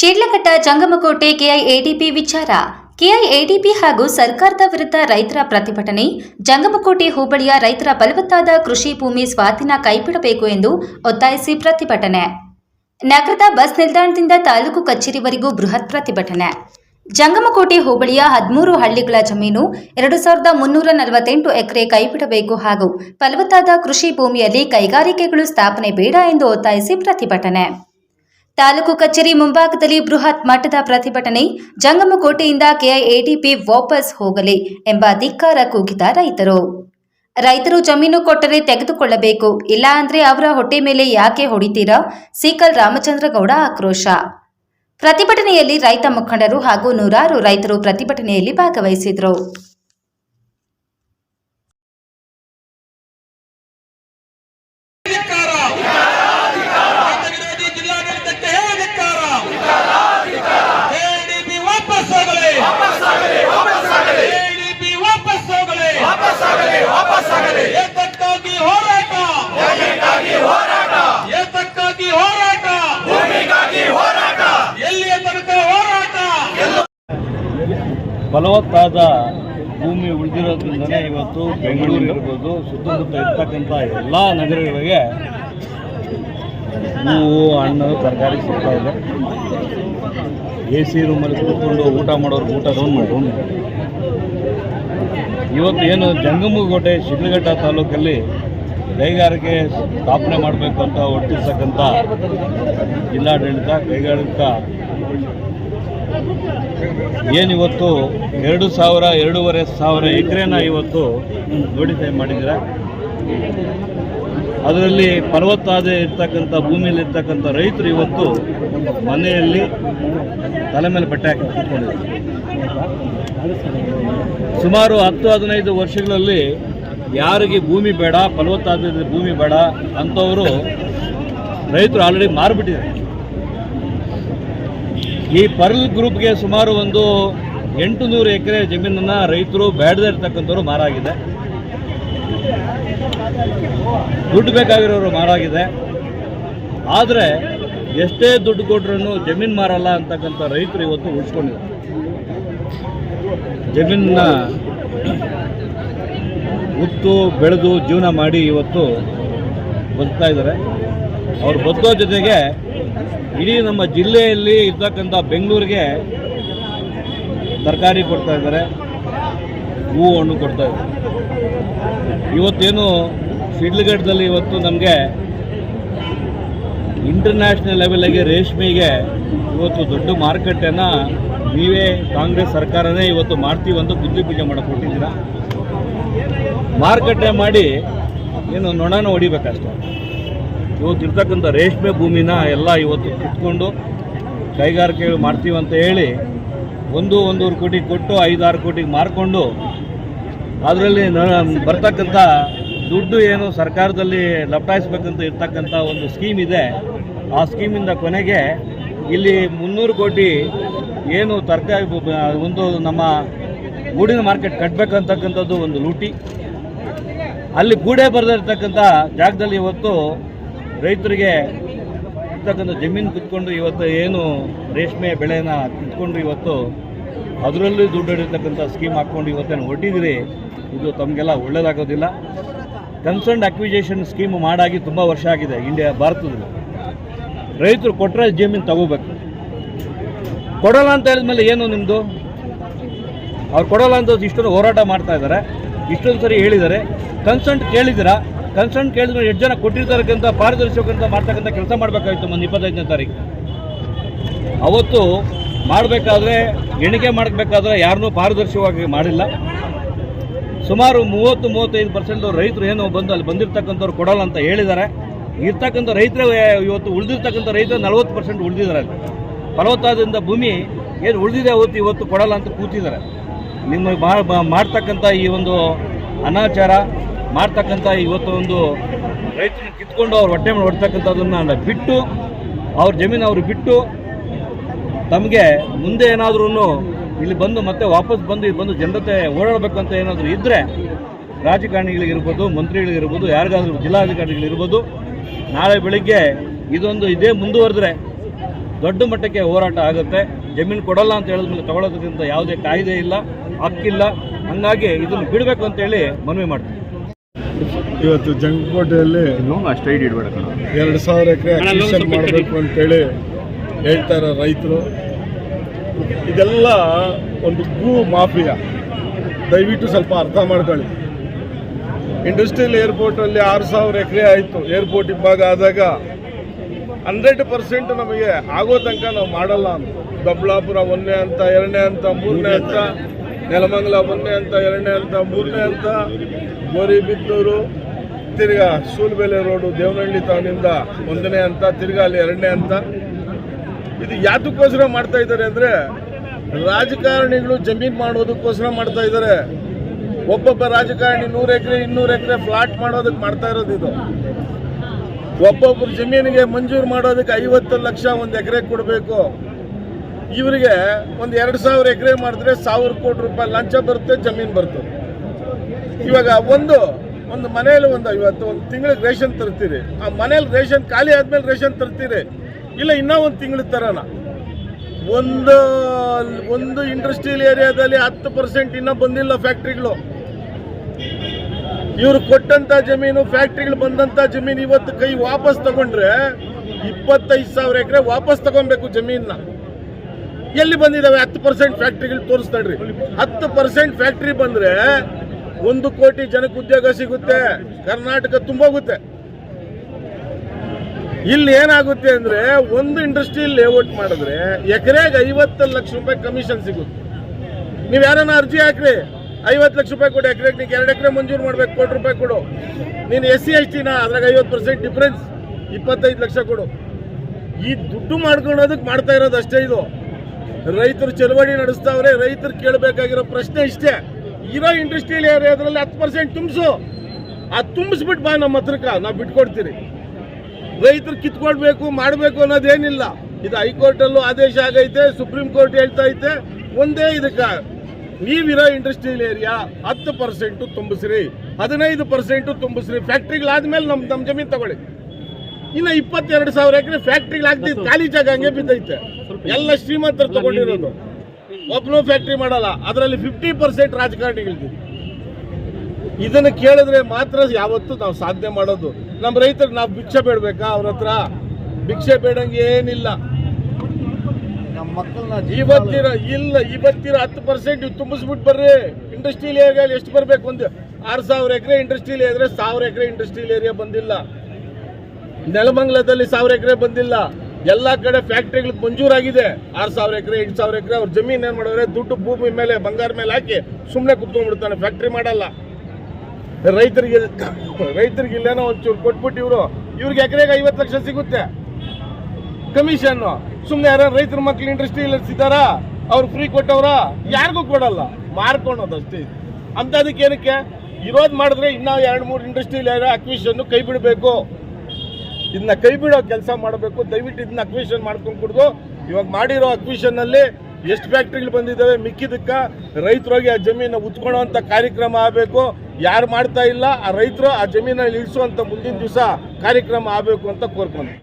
ಶಿಡ್ಲಘಟ್ಟ ಜಂಗಮಕೋಟೆ ಕೆಐಎಡಿಪಿ ವಿಚಾರ. ಕೆಐಎಡಿಪಿ ಹಾಗೂ ಸರ್ಕಾರದ ವಿರುದ್ಧ ರೈತರ ಪ್ರತಿಭಟನೆ, ಜಂಗಮಕೋಟೆ ಹೋಬಳಿಯ ರೈತರ ಫಲವತ್ತಾದ ಕೃಷಿ ಭೂಮಿ ಸ್ವಾಧೀನ ಕೈಬಿಡಬೇಕು ಎಂದು ಒತ್ತಾಯಿಸಿ ಪ್ರತಿಭಟನೆ. ನಗರದ ಬಸ್ ನಿಲ್ದಾಣದಿಂದ ತಾಲೂಕು ಕಚೇರಿವರೆಗೂ ಬೃಹತ್ ಪ್ರತಿಭಟನೆ. ಜಂಗಮಕೋಟೆ ಹೋಬಳಿಯ ಹದಿಮೂರು ಹಳ್ಳಿಗಳ ಜಮೀನು ಎರಡು ಸಾವಿರದ ಮುನ್ನೂರ ನಲವತ್ತೆಂಟು ಎಕರೆ ಕೈಬಿಡಬೇಕು ಹಾಗೂ ಫಲವತ್ತಾದ ಕೃಷಿ ಭೂಮಿಯಲ್ಲಿ ಕೈಗಾರಿಕೆಗಳು ಸ್ಥಾಪನೆ ಬೇಡ ಎಂದು ಒತ್ತಾಯಿಸಿ ಪ್ರತಿಭಟನೆ. ತಾಲೂಕು ಕಚೇರಿ ಮುಂಭಾಗದಲ್ಲಿ ಬೃಹತ್ ಮಟ್ಟದ ಪ್ರತಿಭಟನೆ ಜಂಗಮಕೋಟೆಯಿಂದ ಕೆಐಎಡಿಪಿ ವಾಪಸ್ ಹೋಗಲಿ ಎಂಬ ಧಿಕ್ಕಾರ ಕೂಗಿದ ರೈತರು. ರೈತರು ಜಮೀನು ಕೊಟ್ಟರೆ ತೆಗೆದುಕೊಳ್ಳಬೇಕು, ಇಲ್ಲ ಅಂದ್ರೆ ಅವರ ಹೊಟ್ಟೆ ಮೇಲೆ ಯಾಕೆ ಹೊಡಿತೀರಾ? ಸೀಕಲ್ ರಾಮಚಂದ್ರಗೌಡ ಆಕ್ರೋಶ. ಪ್ರತಿಭಟನೆಯಲ್ಲಿ ರೈತ ಮುಖಂಡರು ಹಾಗೂ ನೂರಾರು ರೈತರು ಪ್ರತಿಭಟನೆಯಲ್ಲಿ ಭಾಗವಹಿಸಿದರು ಧಿಕ್ಕಾರ ವಿರೋಧಿ ಜಿಲ್ಲಾಡಳಿತಕ್ಕೆ ಹೇಳಿ ಧಿಕ್ಕಾರ ಎಡಿಪಿ ವಾಪಸ್ ಹೋಗಲಿ ಎಡಿಪಿ ವಾಪಸ್ ಹೋಗಲಿ ಏತಕ್ಕಾಗಿ ಹೋರಾಟ ಏತಕ್ಕಾಗಿ ಹೋರಾಟ ಎಲ್ಲಿಯ ತನಕ ಹೋರಾಟ ಫಲವತ್ತಾದ ಭೂಮಿ ಉಳಿದಿರೋದ್ರಿಂದನೇ ಇವತ್ತು ಬೆಂಗಳೂರು ಇರ್ಬೋದು, ಸುತ್ತಮುತ್ತ ಇರ್ತಕ್ಕಂಥ ಎಲ್ಲ ನಗರಗಳಿಗೆ ಹೂವು, ಹಣ್ಣು, ತರಕಾರಿ ಸಿಗ್ತಾ ಇದೆ. ಎ ಸಿ ರೂಮಲ್ಲಿ ಕೂತ್ಕೊಂಡು ಊಟ ಮಾಡೋರು ಊಟ ಮಾಡಿ ಇವತ್ತು ಏನು ಜಂಗಮಗೋಟೆ, ಶಿಡ್ಲಘಟ್ಟ ತಾಲೂಕಲ್ಲಿ ಕೈಗಾರಿಕೆ ಸ್ಥಾಪನೆ ಮಾಡಬೇಕು ಅಂತ ಒಟ್ಟಿರ್ತಕ್ಕಂಥ ಜಿಲ್ಲಾಡಳಿತ, ಕೈಗಾರಿಕಾ ಏನಿವತ್ತು? ಎರಡು ಸಾವಿರ, ಎರಡೂವರೆ ಸಾವಿರ ಎಕರೆನ ಇವತ್ತು ನೋಡಿಫೈ ಮಾಡಿದ್ದೀರ? ಅದರಲ್ಲಿ ಫಲವತ್ತಾದ ಇರ್ತಕ್ಕಂಥ, ಭೂಮಿಯಲ್ಲಿ ಇರ್ತಕ್ಕಂಥ ರೈತರು ಇವತ್ತು ಮನೆಯಲ್ಲಿ ತಲೆ ಮೇಲೆ ಬಟ್ಟೆ ಹಾಕಿ ಕೂತ್ಕೊಂಡಿದ್ದಾರೆ. ಸುಮಾರು ಹತ್ತು, ಹದಿನೈದು ವರ್ಷಗಳಲ್ಲಿ ಯಾರಿಗೆ ಭೂಮಿ ಬೇಡ ಫಲವತ್ತಾದ ಭೂಮಿ ಬೇಡ ಅಂಥವರು ರೈತರು ಆಲ್ರೆಡಿ ಮಾರ್ಬಿಟ್ಟಿದ್ದಾರೆ. ಈ ಪರ್ಲ್ ಗ್ರೂಪ್ಗೆ ಸುಮಾರು ಒಂದು ಎಂಟು ನೂರು ಎಕರೆ ಜಮೀನನ್ನು ರೈತರು ಬೇಡದೇ ಇರ್ತಕ್ಕಂಥವ್ರು ಮಾರಾಗಿದೆ. ದುಡ್ಡು ಬೇಕಾಗಿರೋರು ಮಾರಾಗಿದೆ. ಆದರೆ ಎಷ್ಟೇ ದುಡ್ಡು ಕೊಟ್ರೂ ಜಮೀನು ಮಾರಲ್ಲ ಅಂತಕ್ಕಂಥ ರೈತರು ಇವತ್ತು ಉಳಿಸ್ಕೊಂಡಿದ್ದಾರೆ. ಜಮೀನನ್ನ ಉತ್ತು ಬೆಳೆದು ಜೀವನ ಮಾಡಿ ಇವತ್ತು ಬದುಕ್ತಾ ಇದ್ದಾರೆ. ಅವ್ರು ಬದುಕೋ ಜೊತೆಗೆ ಇಡೀ ನಮ್ಮ ಜಿಲ್ಲೆಯಲ್ಲಿ ಇರ್ತಕ್ಕಂಥ ಬೆಂಗಳೂರಿಗೆ ತರಕಾರಿ ಕೊಡ್ತಾ ಇದ್ದಾರೆ ಹೂವು ಹಣ್ಣು ಕೊಡ್ತಾ ಇದ್ದಾರೆ. ಇವತ್ತೇನು ಸಿಡ್ಲಘಟ್ಟದಲ್ಲಿ ಇವತ್ತು ನಮಗೆ ಇಂಟರ್ನ್ಯಾಷನಲ್ ಲೆವೆಲ್ಗೆ ರೇಷ್ಮೆಗೆ ಇವತ್ತು ದೊಡ್ಡ ಮಾರುಕಟ್ಟೆನ ನೀವೇ ಕಾಂಗ್ರೆಸ್ ಸರ್ಕಾರನೇ ಇವತ್ತು ಮಾಡ್ತೀವಿ ಅಂತ ಬುದ್ಧಿ ಪೂಜೆ ಕೊಟ್ಟಿದ್ದೀರಾ ಮಾರುಕಟ್ಟೆ ಮಾಡಿ ಏನು ನೊಣನ ಹೊಡಿಬೇಕಷ್ಟೆ. ಇವತ್ತು ಇರ್ತಕ್ಕಂಥ ರೇಷ್ಮೆ ಭೂಮಿನ ಎಲ್ಲ ಇವತ್ತು ಕಿತ್ಕೊಂಡು ಕೈಗಾರಿಕೆಗಳು ಮಾಡ್ತೀವಿ ಅಂತ ಹೇಳಿ ಒಂದು ಒಂದೂವರೆ ಕೋಟಿ ಕೊಟ್ಟು ಐದಾರು ಕೋಟಿಗೆ ಮಾರ್ಕೊಂಡು ಅದರಲ್ಲಿ ಬರ್ತಕ್ಕಂಥ ದುಡ್ಡು ಏನು ಸರ್ಕಾರದಲ್ಲಿ ಲಪಟಾಯಿಸ್ಬೇಕಂತ ಇರ್ತಕ್ಕಂಥ ಒಂದು ಸ್ಕೀಮ್ ಇದೆ. ಆ ಸ್ಕೀಮಿಂದ ಕೊನೆಗೆ ಇಲ್ಲಿ ಮುನ್ನೂರು ಕೋಟಿ ಏನು ತರಕಾರಿ ಒಂದು ನಮ್ಮ ಗೂಡಿನ ಮಾರ್ಕೆಟ್ ಕಟ್ಟಬೇಕಂತಕ್ಕಂಥದ್ದು ಒಂದು ಲೂಟಿ. ಅಲ್ಲಿ ಗೂಡೆ ಬರೆದಿರ್ತಕ್ಕಂಥ ಜಾಗದಲ್ಲಿ ಇವತ್ತು ರೈತರಿಗೆ ಇರ್ತಕ್ಕಂಥ ಜಮೀನು ಕುತ್ಕೊಂಡು ಇವತ್ತು ಏನು ರೇಷ್ಮೆ ಬೆಳೆನ ಕಿತ್ಕೊಂಡು ಇವತ್ತು ಅದರಲ್ಲಿ ದುಡ್ಡು ಹಿಡಿತಕ್ಕಂಥ ಸ್ಕೀಮ್ ಹಾಕ್ಕೊಂಡು ಇವತ್ತೇನು ಹೊಟ್ಟಿದ್ರಿ ಇದು ತಮಗೆಲ್ಲ ಒಳ್ಳೇದಾಗೋದಿಲ್ಲ. ಕನ್ಸರ್ನ್ಡ್ ಅಕ್ವಿಜೇಷನ್ ಸ್ಕೀಮ್ ಮಾಡಾಗಿ ತುಂಬ ವರ್ಷ ಆಗಿದೆ ಇಂಡಿಯಾ ಭಾರತದಲ್ಲಿ. ರೈತರು ಕೊಟ್ಟರೆ ಜಮೀನು ತಗೋಬೇಕು. ಕೊಡೋಲ್ಲ ಅಂತ ಹೇಳಿದ್ಮೇಲೆ ಏನು ನಿಮ್ಮದು ಅವ್ರು ಕೊಡೋಲ್ಲ ಅಂತ ಇಷ್ಟೊಂದು ಹೋರಾಟ ಮಾಡ್ತಾ ಇದ್ದಾರೆ. ಇಷ್ಟೊಂದು ಸರಿ ಹೇಳಿದ್ದಾರೆ. ಕನ್ಸಂಟ್ ಕೇಳಿದ್ದೀರಾ? ಕನ್ಸಂಟ್ ಕೇಳಿದ್ರು ಎಷ್ಟು ಜನ ಕೊಟ್ಟಿರ್ತಾರಕ್ಕಂಥ ಪಾರದರ್ಶಕಂತ ಮಾಡ್ತಕ್ಕಂಥ ಕೆಲಸ ಮಾಡಬೇಕಾಗಿತ್ತು ಮೊನ್ನೆ ಇಪ್ಪತ್ತೈದನೇ ತಾರೀಕು. ಅವತ್ತು ಮಾಡಬೇಕಾದ್ರೆ, ಎಣಿಕೆ ಮಾಡಬೇಕಾದ್ರೆ ಯಾರನ್ನೂ ಪಾರದರ್ಶಕವಾಗಿ ಮಾಡಿಲ್ಲ. ಸುಮಾರು ಮೂವತ್ತು, ಮೂವತ್ತೈದು ಪರ್ಸೆಂಟ್ ರೈತರು ಏನು ಬಂದು ಅಲ್ಲಿ ಬಂದಿರತಕ್ಕಂಥವ್ರು ಕೊಡಲ್ಲ ಅಂತ ಹೇಳಿದ್ದಾರೆ. ಇರ್ತಕ್ಕಂಥ ರೈತರೇ, ಇವತ್ತು ಉಳಿದಿರ್ತಕ್ಕಂಥ ರೈತರು ನಲವತ್ತು ಪರ್ಸೆಂಟ್ ಉಳಿದಿದ್ದಾರೆ ಅಲ್ಲಿ. ಫಲವತ್ತಾದ್ರಿಂದ ಭೂಮಿ ಏನು ಉಳಿದಿದೆ ಅವತ್ತು, ಇವತ್ತು ಕೊಡಲ್ಲ ಅಂತ ಕೂತಿದ್ದಾರೆ. ನಿಮ್ಮ ಮಾಡ್ತಕ್ಕಂಥ ಈ ಒಂದು ಅನಾಚಾರ ಮಾಡ್ತಕ್ಕಂಥ ಇವತ್ತು ಒಂದು ರೈತರನ್ನ ಕಿತ್ಕೊಂಡು ಅವ್ರು ಹೊಟ್ಟೆ ಮೇಲೆ ಹೊಡ್ತಕ್ಕಂಥದ್ದನ್ನು ಬಿಟ್ಟು, ಅವ್ರ ಜಮೀನು ಅವ್ರು ಬಿಟ್ಟು, ತಮಗೆ ಮುಂದೆ ಏನಾದ್ರೂ ಇಲ್ಲಿ ಬಂದು ಮತ್ತೆ ವಾಪಸ್ ಬಂದು ಇಲ್ಲಿ ಬಂದು ಜನತೆ ಅಂತ ಏನಾದರೂ ಇದ್ದರೆ ರಾಜಕಾರಣಿಗಳಿಗಿರ್ಬೋದು, ಮಂತ್ರಿಗಳಿಗಿರ್ಬೋದು, ಯಾರಿಗಾದ್ರೂ ಜಿಲ್ಲಾಧಿಕಾರಿಗಳಿರ್ಬೋದು ನಾಳೆ ಬೆಳಿಗ್ಗೆ ಇದೊಂದು ಇದೇ ಮುಂದುವರೆದ್ರೆ ದೊಡ್ಡ ಮಟ್ಟಕ್ಕೆ ಹೋರಾಟ ಆಗುತ್ತೆ. ಜಮೀನು ಕೊಡಲ್ಲ ಅಂತ ಹೇಳಿದ್ಮೇಲೆ ತಗೊಳ್ಳೋದಕ್ಕಿಂತ ಯಾವುದೇ ಕಾಯ್ದೆ ಇಲ್ಲ, ಹಕ್ಕಿಲ್ಲ. ಹಂಗಾಗಿ ಇದನ್ನು ಬಿಡಬೇಕು ಅಂತೇಳಿ ಮನವಿ ಮಾಡ್ತೀವಿ ಇವತ್ತು ಜಂಗಕೋಟೆಯಲ್ಲಿ ಎರಡು ಸಾವಿರ ಎಕರೆ ಅಕ್ವಿಷನ್ ಮಾಡಬೇಕು ಅಂತೇಳಿ ಹೇಳ್ತಾರೆ ರೈತರು. ಇದೆಲ್ಲ ಒಂದು ಭೂ ಮಾಫಿಯಾ. ದಯವಿಟ್ಟು ಸ್ವಲ್ಪ ಅರ್ಥ ಮಾಡ್ಕೊಳ್ಳಿ. ಇಂಡಸ್ಟ್ರಿಯಲ್ ಏರ್ಪೋರ್ಟಲ್ಲಿ ಆರು ಸಾವಿರ ಎಕರೆ ಆಯಿತು. ಏರ್ಪೋರ್ಟ್ ಇಬ್ಬಾಗ ಆದಾಗ ಹಂಡ್ರೆಡ್ ಪರ್ಸೆಂಟ್ ನಮಗೆ ಆಗೋ ತನಕ ನಾವು ಮಾಡಲ್ಲ ಅಂತ. ದೊಬ್ಲಾಪುರ ಒಂದನೇ ಅಂತ ಎರಡನೇ ಅಂತ ಮೂರನೇ ಅಂತ ನೆಲಮಂಗಲ ಒಂದನೇ ಅಂತ, ಎರಡನೇ ಅಂತ, ಮೂರನೇ ಅಂತ ಗೋರಿಬಿದ್ದೂರು ತಿರ್ಗಾ ಸೂಲ್ಬೆಲೆ ರೋಡು ದೇವನಹಳ್ಳಿ ಟೌನಿಂದ ಒಂದನೇ ಅಂತ, ತಿರ್ಗಾ ಅಲ್ಲಿ ಎರಡನೇ ಅಂತ. ಇದು ಯಾತಕ್ಕೋಸ್ಕರ ಮಾಡ್ತಾ ಇದ್ದಾರೆ ಅಂದ್ರೆ ರಾಜಕಾರಣಿಗಳು ಜಮೀನು ಮಾಡೋದಕ್ಕೋಸ್ಕರ ಮಾಡ್ತಾ ಇದ್ದಾರೆ. ಒಬ್ಬೊಬ್ಬ ರಾಜಕಾರಣಿ ನೂರು ಎಕರೆ, ಇನ್ನೂರು ಎಕರೆ ಫ್ಲಾಟ್ ಮಾಡೋದಕ್ಕೆ ಮಾಡ್ತಾ ಇರೋದು ಇದು. ಒಬ್ಬೊಬ್ಬರು ಜಮೀನಿಗೆ ಮಂಜೂರು ಮಾಡೋದಕ್ಕೆ ಐವತ್ತು ಲಕ್ಷ ಒಂದು ಎಕರೆ ಕೊಡಬೇಕು. ಇವರಿಗೆ ಒಂದು ಎರಡು ಸಾವಿರ ಎಕರೆ ಮಾಡಿದ್ರೆ ಸಾವಿರ ಕೋಟಿ ರೂಪಾಯಿ ಲಂಚ ಬರುತ್ತೆ, ಜಮೀನು ಬರ್ತದೆ ಇವಾಗ ಒಂದು ಒಂದು ಮನೆಯಲ್ಲಿ ಒಂದು ಇವತ್ತು ಒಂದು ತಿಂಗಳಿಗೆ ರೇಷನ್ ತರ್ತೀರಿ. ಆ ಮನೇಲಿ ರೇಷನ್ ಖಾಲಿ ಆದ್ಮೇಲೆ ರೇಷನ್ ತರ್ತೀರಿ. ಇಲ್ಲ ಇನ್ನೂ ಒಂದು ತಿಂಗಳು ತರೋಣ. ಒಂದು ಒಂದು ಇಂಡಸ್ಟ್ರಿಯಲ್ ಏರಿಯಾದಲ್ಲಿ ಹತ್ತು ಪರ್ಸೆಂಟ್ ಇನ್ನೂ ಬಂದಿಲ್ಲ ಫ್ಯಾಕ್ಟ್ರಿಗಳು. ಇವರು ಕೊಟ್ಟಂತ ಜಮೀನು, ಫ್ಯಾಕ್ಟ್ರಿಗಳು ಬಂದಂತ ಜಮೀನು ಇವತ್ತು ಕೈ ವಾಪಸ್ ತಗೊಂಡ್ರೆ ಇಪ್ಪತ್ತೈದು ಸಾವಿರ ಎಕರೆ ವಾಪಸ್ ತಗೊಬೇಕು ಜಮೀನ ಎಲ್ಲಿ ಬಂದಿದಾವೆ? ಹತ್ತು ಪರ್ಸೆಂಟ್ ಫ್ಯಾಕ್ಟ್ರಿಗಳು ತೋರಿಸ್ತಾಡ್ರಿ ಹತ್ತು ಪರ್ಸೆಂಟ್ ಫ್ಯಾಕ್ಟ್ರಿ ಬಂದ್ರೆ ಒಂದು ಕೋಟಿ ಜನಕ್ಕೆ ಉದ್ಯೋಗ ಸಿಗುತ್ತೆ. ಕರ್ನಾಟಕ ತುಂಬೋಗುತ್ತೆ ಇಲ್ಲಿ ಏನಾಗುತ್ತೆ ಅಂದ್ರೆ ಒಂದು ಇಂಡಸ್ಟ್ರಿ ಲೇಔಟ್ ಮಾಡಿದ್ರೆ ಎಕರೆಗೆ ಐವತ್ತು ಲಕ್ಷ ರೂಪಾಯಿ ಕಮಿಷನ್ ಸಿಗುತ್ತೆ. ನೀವು ಯಾರನ್ನ ಅರ್ಜಿ ಹಾಕ್ರಿ, ಐವತ್ತು ಲಕ್ಷ ರೂಪಾಯಿ ಕೊಡು, ಎಕರೆಗೆ ನೀವು ಎರಡು ಎಕರೆ ಮಂಜೂರು ಮಾಡ್ಬೇಕು, ಕೋಟಿ ರೂಪಾಯಿ ಕೊಡು. ನೀನು ಎಸ್ ಸಿ ಎಸ್ ಟಿನ ಅದ್ರಾಗ ಐವತ್ತು ಪರ್ಸೆಂಟ್ ಡಿಫ್ರೆನ್ಸ್ ಇಪ್ಪತ್ತೈದು ಲಕ್ಷ ಕೊಡು. ಈ ದುಡ್ಡು ಮಾಡ್ಕೊಳೋದಕ್ಕೆ ಮಾಡ್ತಾ ಇರೋದು ಅಷ್ಟೇ ಇದು. ರೈತರು ಚಳವಳಿ ನಡೆಸ್ತಾವ್ರೆ, ರೈತರು ಕೇಳಬೇಕಾಗಿರೋ ಪ್ರಶ್ನೆ ಇಷ್ಟೇ. ಇರೋ ಇಂಡಸ್ಟ್ರಿಯಲ್ ಏರಿಯಾದ್ರಲ್ಲಿ ಹತ್ತು ಪರ್ಸೆಂಟ್ ತುಂಬಿಸು. ಆ ತುಂಬಿಸ್ಬಿಟ್ಟು ಬಾ ನಮ್ಮ ಹತ್ರಕ್ಕ, ನಾವು ಬಿಟ್ಕೊಡ್ತೀರಿ. ರೈತರು ಕಿತ್ಕೊಳ್ಬೇಕು, ಮಾಡಬೇಕು ಅನ್ನೋದೇನಿಲ್ಲ. ಇದು ಹೈಕೋರ್ಟಲ್ಲೂ ಆದೇಶ ಆಗೈತೆ, ಸುಪ್ರೀಂ ಕೋರ್ಟ್ ಹೇಳ್ತಾ ಐತೆ. ಒಂದೇ ಇದಕ್ಕೆ, ನೀವಿರೋ ಇಂಡಸ್ಟ್ರಿಯಲ್ ಏರಿಯಾ ಹತ್ತು ಪರ್ಸೆಂಟು ತುಂಬಿಸ್ರಿ, ಹದಿನೈದು ಪರ್ಸೆಂಟು ತುಂಬಿಸ್ರಿ. ಫ್ಯಾಕ್ಟ್ರಿಗಳಾದ್ಮೇಲೆ ನಮ್ಮ ನಮ್ಮ ಜಮೀನು ತಗೊಳ್ಳಿ. ಇನ್ನು ಇಪ್ಪತ್ತೆರಡು ಸಾವಿರ ಎಕರೆ ಫ್ಯಾಕ್ಟ್ರಿಗಳಾಗ್ತಿ ಖಾಲಿ ಜಾಗ ಹಂಗೆ ಬಿದ್ದೈತೆ. ಎಲ್ಲ ಶ್ರೀಮಂತರು ತಗೊಂಡಿರೋದು. ಒಬ್ಬನು ಫ್ಯಾಕ್ಟ್ರಿ ಮಾಡಲ್ಲ. ಅದರಲ್ಲಿ ಫಿಫ್ಟಿ ಪರ್ಸೆಂಟ್ ರಾಜಕಾರಣಿಗಳಿದೆ ಇದನ್ನ ಕೇಳಿದ್ರೆ ಮಾತ್ರ ಯಾವತ್ತೂ ನಾವು ಸಾಧನೆ ಮಾಡೋದು. ನಮ್ಮ ರೈತರು ನಾವು ಭಿಕ್ಷೆ ಬೇಡಬೇಕಾ? ಅವ್ರ ಹತ್ರ ಭಿಕ್ಷೆ ಬೇಡಂಗೆ ಏನಿಲ್ಲ. ಇವತ್ತಿನ ಇಲ್ಲ ಇವತ್ತಿರ ಹತ್ತು ಪರ್ಸೆಂಟ್ ತುಂಬಿಸ್ಬಿಟ್ಟು ಬರ್ರಿ. ಇಂಡಸ್ಟ್ರಿಯಲ್ ಏರಿಯಾ ಎಷ್ಟು ಬರ್ಬೇಕು ಒಂದು? ಆರು ಸಾವಿರ ಎಕರೆ ಇಂಡಸ್ಟ್ರಿಯಲ್ ಏರಿಯಾ ಸಾವಿರ ಎಕರೆ ಇಂಡಸ್ಟ್ರಿಯಲ್ ಏರಿಯಾ ಬಂದಿಲ್ಲ. ನೆಲಮಂಗಲದಲ್ಲಿ ಸಾವಿರ ಎಕರೆ ಬಂದಿಲ್ಲ. ಎಲ್ಲಾ ಕಡೆ ಫ್ಯಾಕ್ಟ್ರಿಗಳು ಮಂಜೂರಾಗಿದೆ. ಆರು ಸಾವಿರ ಎಕರೆ, ಎಂಟು ಸಾವಿರ ಎಕರೆ ಅವ್ರ ಜಮೀನ್ ಏನು ಮಾಡಿದ್ರೆ? ದುಡ್ಡು ಭೂಮಿ ಮೇಲೆ, ಬಂಗಾರ ಮೇಲೆ ಹಾಕಿ ಸುಮ್ಮನೆ ಕುತ್ಕೊಂಡ್ಬಿಡ್ತಾನೆ ಫ್ಯಾಕ್ಟ್ರಿ ಮಾಡಲ್ಲ. ರೈತರಿಗೆ ರೈತರಿಗೆ ಇಲ್ಲೇನೋ ಒಂಚೂರು ಕೊಟ್ಬಿಟ್ಟು ಇವರು. ಇವ್ರಿಗೆ ಎಕರೆಗೆ ಐವತ್ತು ಲಕ್ಷ ಸಿಗುತ್ತೆ. ಕಮಿಷನ್ನು ಸುಮ್ಮನೆ ಯಾರು ರೈತರ ಮಕ್ಳು ಇಂಡಸ್ಟ್ರಿಯಲ್ಲಿ ಸಿದ್ದಾರ ಅವ್ರು ಫ್ರೀ ಕೊಟ್ಟವ್ರ? ಯಾರಿಗೂ ಕೊಡಲ್ಲ. ಮಾರ್ಕೊಳೋದು ಅಷ್ಟೇ ಅಂತದಕ್ಕೆ ಏನಕ್ಕೆ? ಇರೋದು ಮಾಡಿದ್ರೆ ಇನ್ನೂ ಎರಡು ಮೂರು ಇಂಡಸ್ಟ್ರಿಯಲ್ ಅಕ್ವಿಷನ್ ಕೈ ಬಿಡಬೇಕು. ಇದನ್ನ ಕೈ ಬಿಡೋ ಕೆಲಸ ಮಾಡಬೇಕು, ದಯವಿಟ್ಟು ಇದನ್ನ ಅಕ್ವಿಷನ್ ಮಾಡ್ಕೊಂಡು ಕುಡ್ದು. ಇವಾಗ ಮಾಡಿರೋ ಅಕ್ವಿಷನ್ನಲ್ಲಿ ಎಷ್ಟು ಫ್ಯಾಕ್ಟ್ರಿಗಳು ಬಂದಿದ್ದಾವೆ ಮಿಕ್ಕಿದಕ್ಕ ರೈತರಿಗೆ ಆ ಜಮೀನ ಉತ್ಕೊಳ್ಳೋವಂಥ ಕಾರ್ಯಕ್ರಮ ಆಗಬೇಕು. ಯಾರು ಮಾಡ್ತಾ ಇಲ್ಲ, ಆ ರೈತರು ಆ ಜಮೀನಲ್ಲಿ ಇಳಿಸುವಂತ ಮುಂದಿನ ದಿವಸ ಕಾರ್ಯಕ್ರಮ ಆಗಬೇಕು ಅಂತ ಕೋರ್ಕೊಂಡು